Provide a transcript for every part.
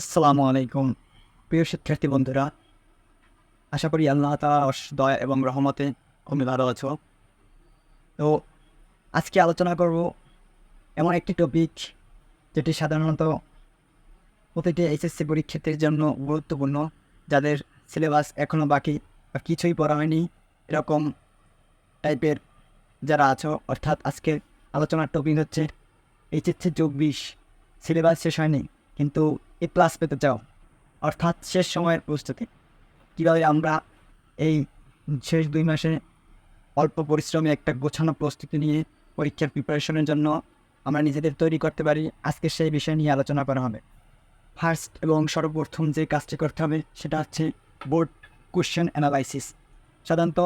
আসসালামু আলাইকুম। প্রিয় শিক্ষার্থী বন্ধুরা, আশা করি আল্লাহ তালা দয়া এবং রহমতে তুমি ভালো আছো। তো আজকে আলোচনা করব এমন একটি টপিক যেটি সাধারণত প্রতিটি এইচএসসি পরীক্ষার্থীর জন্য গুরুত্বপূর্ণ, যাদের সিলেবাস এখনও বাকি বা কিছুই পড়া হয়নি এরকম টাইপের যারা আছো। অর্থাৎ আজকের আলোচনার টপিক হচ্ছে এইচএসসি চব্বিশ সিলেবাস শেষ হয়নি, কিন্তু এ প্লাস পেতে চাও। অর্থাৎ শেষ সময়ের প্রস্তুতি। কীভাবে আমরা এই শেষ দুই মাসে অল্প পরিশ্রমে একটা গোছানো প্রস্তুতি নিয়ে পরীক্ষার প্রিপারেশনের জন্য আমরা নিজেদের তৈরি করতে পারি, আজকে সেই বিষয় নিয়ে আলোচনা করা হবে। ফার্স্ট এবং সর্বপ্রথম যে কাজটি করতে হবে, সেটা হচ্ছে বোর্ড কোশ্চেন অ্যানালাইসিস সাধারণত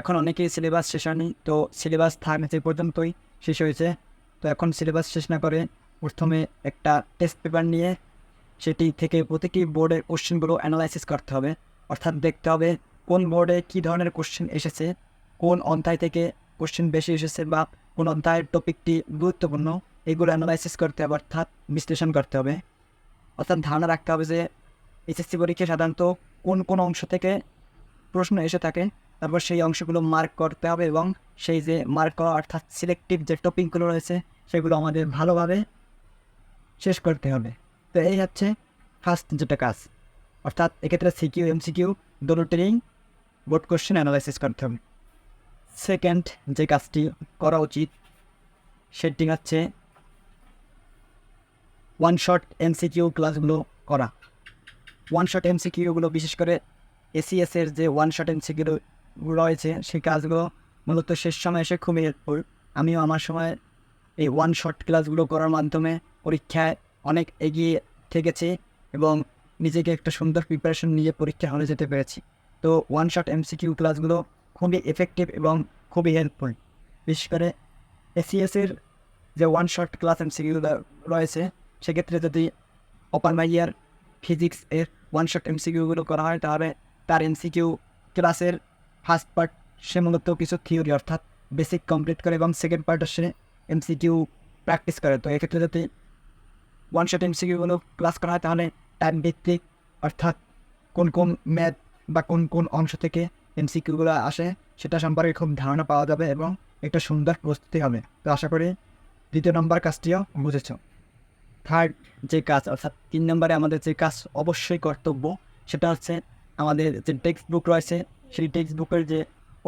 এখন অনেকেই সিলেবাস শেষ হয়নি, তো সিলেবাস থার্ড যে পর্যন্তই শেষ হয়েছে, তো এখন সিলেবাস শেষ না করে প্রথমে একটা টেস্ট পেপার নিয়ে সেটি থেকে প্রতিটি বোর্ডের কোশ্চেনগুলো অ্যানালাইসিস করতে হবে। অর্থাৎ দেখতে হবে কোন বোর্ডে কী ধরনের কোশ্চেন এসেছে, কোন অধ্যায় থেকে কোশ্চেন বেশি এসেছে বা কোন অধ্যায়ের টপিকটি গুরুত্বপূর্ণ, এগুলো অ্যানালাইসিস করতে হবে, অর্থাৎ বিশ্লেষণ করতে হবে। অর্থাৎ ধারণা রাখতে হবে যে এসএসসি পরীক্ষায় সাধারণত কোন কোন অংশ থেকে প্রশ্ন এসে থাকে, তারপর সেই অংশগুলো মার্ক করতে হবে এবং সেই যে মার্ক করা, অর্থাৎ সিলেক্টিভ যে টপিকগুলো রয়েছে, সেগুলো আমাদের ভালোভাবে শেষ করতে হবে। তো এই হচ্ছে ফার্স্ট যেটা কাজ। অর্থাৎ এক্ষেত্রে CQ, MCQ training board question analysis করতে হবে। সেকেন্ড যে কাজটি করা উচিত, সেটি হচ্ছে ওয়ান শট এমসিকিউ ক্লাসগুলো করা। ওয়ান শট এমসিকিউগুলো বিশেষ করে এসিএসের যে ওয়ান শট এমসিকিউ রয়েছে, সেই কাজগুলো মূলত শেষ সময় এসে খুবই হেল্পফুল আমিও আমার সময় এই ওয়ান শট ক্লাসগুলো করার মাধ্যমে পরীক্ষায় অনেক এগিয়ে থেকেছে এবং নিজেকে একটা সুন্দর প্রিপারেশন নিয়ে পরীক্ষা হলে যেতে পেরেছি। তো ওয়ান শট এমসিকিউ ক্লাসগুলো খুবই এফেক্টিভ এবং খুবই হেল্পফুল বিশেষ করে এসিএসের যে ওয়ান শট ক্লাস এমসিকিউ রয়েছে, সেক্ষেত্রে যদি অপার মাইয়ার ফিজিক্স এর ওয়ান শট এমসিকিউগুলো করা হয়, তাহলে তার এমসিকিউ ক্লাসের ফার্স্ট পার্ট সে মূলত কিছু থিওরি অর্থাৎ বেসিক কমপ্লিট করে এবং সেকেন্ড পার্ট সে এমসিকিউ প্র্যাকটিস করে। তো এক্ষেত্রে যদি ওয়ান শট এমসিকিউগুলো ক্লাস করা হয়, তাহলে টাইম ভিত্তিক, অর্থাৎ কোন কোন ম্যাথ বা কোন কোন অংশ থেকে এমসিকিউগুলো আসে, সেটা সম্পর্কে খুব ধারণা পাওয়া যাবে এবং একটা সুন্দর প্রস্তুতি হবে। তো আশা করি দ্বিতীয় নম্বর কাজটিও বুঝেছ। থার্ড যে কাজ, অর্থাৎ তিন নম্বরে আমাদের যে কাজ অবশ্যই কর্তব্য, সেটা হচ্ছে আমাদের যে টেক্সট বুক রয়েছে, সেই টেক্সট বুকের যে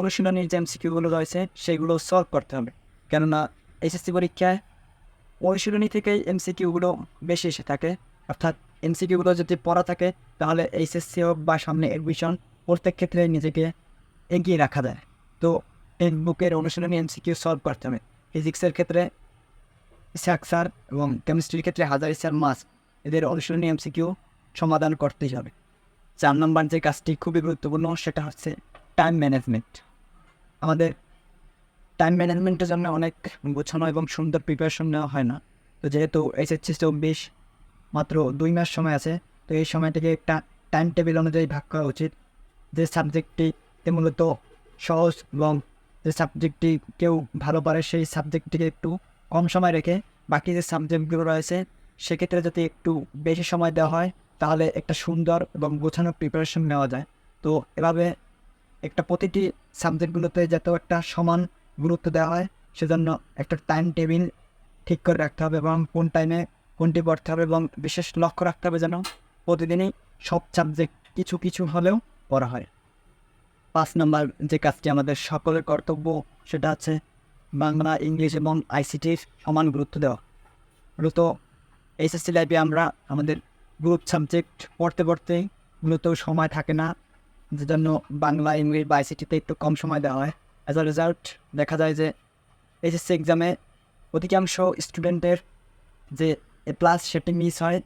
অনুশীলনীর যে এমসিকিউগুলো রয়েছে, সেগুলো সলভ করতে হবে। কেননা এসএসসি পরীক্ষায় অনুশীলনী থেকেই এমসিকিউগুলো বেশি এসে থাকে। অর্থাৎ এমসিকিউগুলো যদি পড়া থাকে, তাহলে এইচএসসি হোক বা সামনে অ্যাডমিশন প্রত্যেক ক্ষেত্রে নিজেকে এগিয়ে রাখা যায়। তো বুকের অনুশীলনী এমসিকিউ সলভ করতে হবে। ফিজিক্সের ক্ষেত্রে ইসাক স্যার এবং কেমিস্ট্রির ক্ষেত্রে হাজার স্যার মাস এদের অনুশীলনী এমসিকিউ সমাধান করতেই হবে। চার নম্বর যে কাজটি খুবই গুরুত্বপূর্ণ, সেটা হচ্ছে টাইম ম্যানেজমেন্ট আমাদের টাইম ম্যানেজমেন্টের জন্য অনেক গোছানো এবং সুন্দর প্রিপারেশন নেওয়া হয় না। তো যেহেতু এসএসসি চব্বিশ মাত্র দুই মাস সময় আছে, তো এই সময়টিকে একটা টাইম টেবিল অনুযায়ী ভাগ করা উচিত। যে সাবজেক্টটি মূলত সহজ এবং যে সাবজেক্টটি কেউ ভালো পারে সেই সাবজেক্টটিকে একটু কম সময় রেখে বাকি যে সাবজেক্টগুলো রয়েছে, সেক্ষেত্রে যদি একটু বেশি সময় দেওয়া হয়, তাহলে একটা সুন্দর এবং গোছানো প্রিপারেশন নেওয়া যায়। তো এভাবে একটা প্রতিটি সাবজেক্টগুলোতে যাতে একটা সমান গুরুত্ব দেওয়া হয়। সেজন্য একটা টাইম টেবিল ঠিক করে রাখতে হবে এবং কোন টাইমে কোনটি পড়তে হবে এবং বিশেষ লক্ষ্য রাখতে হবে যেন প্রতিদিনই সব সাবজেক্ট কিছু কিছু হলেও পড়া হয়। পাঁচ নম্বর যে কাজটি আমাদের সকলের কর্তব্য, সেটা হচ্ছে বাংলা, ইংলিশ এবং আইসিটির সমান গুরুত্ব দেওয়া। মূলত এইচএসসি লাইফে আমরা আমাদের গ্রুপ সাবজেক্ট পড়তে পড়তে মূলত সময় থাকে না। যে জন্য বাংলা ইংলিশ বা আইসিটিতে একটু কম সময় দেওয়া হয়। অ্যাজ আ রেজাল্ট দেখা যায় যে এইচএসসি এক্সামে অধিকাংশ স্টুডেন্টের যে এ প্লাস সেটি মিস হয়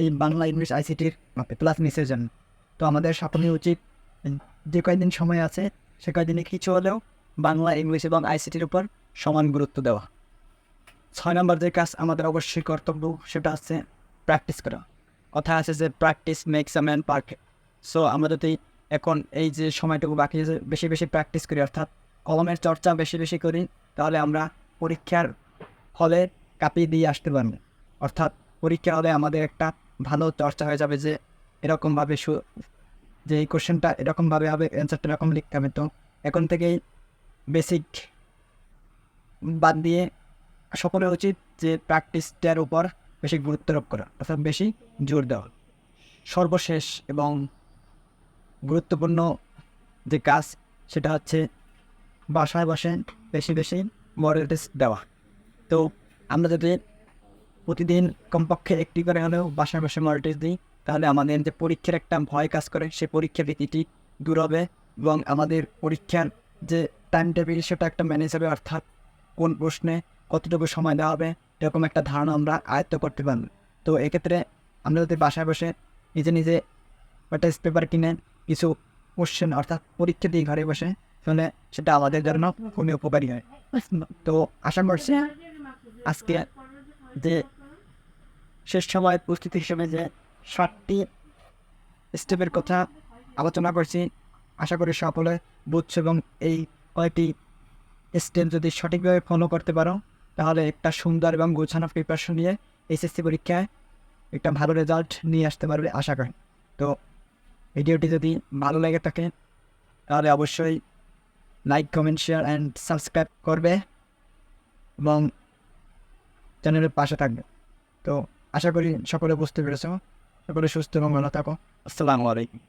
এই বাংলা ইংলিশ আইসিটির প্লাস মিসের জন্য। তো আমাদের সকলেই উচিত যে কয়েকদিন সময় আছে, সে কয়েকদিনে কিছু হলেও বাংলা ইংলিশ এবং আইসিটির উপর সমান গুরুত্ব দেওয়া। ছয় নম্বর যে কাজ আমাদের অবশ্যই কর্তব্য, সেটা হচ্ছে প্র্যাকটিস করা। কথা আছে যে practice makes a man perfect so আমরা যদি এখন এই যে সময়টুকু বাকি বেশি বেশি প্র্যাকটিস করি, অর্থাৎ কলমের চর্চা বেশি বেশি করি, তাহলে আমরা পরীক্ষার হলে কাঁপিয়ে দিয়ে আসতে পারব। অর্থাৎ পরীক্ষা হলে আমাদের একটা ভালো চর্চা হয়ে যাবে যে, এরকমভাবে সু, যে এই কোশ্চেনটা এরকমভাবে হবে, অ্যান্সারটা এরকম লিখতে হবে। তো এখন থেকেই বেসিক বাদ দিয়ে সকলের উচিত যে প্র্যাকটিসটার উপর বেশি গুরুত্ব আরোপ করা, অর্থাৎ বেশি জোর দেওয়া। সর্বশেষ এবং গুরুত্বপূর্ণ যে কাজ, সেটা হচ্ছে বাসায় বসে বেশি বেশি মডেল টেস্ট দেওয়া। তো আমরা যদি প্রতিদিন কমপক্ষে একটি করে হলেও বাসায় বসে মডেল টেস্ট দিই, তাহলে আমাদের যে পরীক্ষার একটা ভয় কাজ করে, সেই পরীক্ষা ভীতিটি দূর হবে এবং আমাদের পরীক্ষার যে টাইম টেবিল সেটা একটা ম্যানেজ হবে, অর্থাৎ কোন প্রশ্নে কতটুকু সময় দেওয়া হবে, এরকম একটা ধারণা আমরা আয়ত্ত করতে পারব। তো এক্ষেত্রে আমরা যদি বাসায় বসে নিজে নিজে টেস্ট পেপার কিনে কিছু কোশ্চেন অর্থাৎ পরীক্ষা দিই ঘরে বসে তাহলে সেটা আমাদের জন্য খুবই উপকারী হয়। তো আশা করছি আজকে যে শেষ সময় প্রস্তুতি হিসেবে যে সাতটি স্টেপের কথা আলোচনা করছি, আশা করি সকলে বুঝছ এবং এই কয়েকটি স্টেপ যদি সঠিকভাবে ফলো করতে পারো, তাহলে একটা সুন্দর এবং গোছানো প্রিপারেশন নিয়ে এসএসসি পরীক্ষায় একটা ভালো রেজাল্ট নিয়ে আসতে পারবে, আশা করি। তো ভিডিওটি যদি ভালো লেগে থাকে, তাহলে অবশ্যই like comment share and subscribe করবে এবং চ্যানেলের পাশে থাকবে। তো আশা করি সকলে বুঝতে পেরেছ। সকলে সুস্থ এবং ভালো থাকো। আসসালামু আলাইকুম।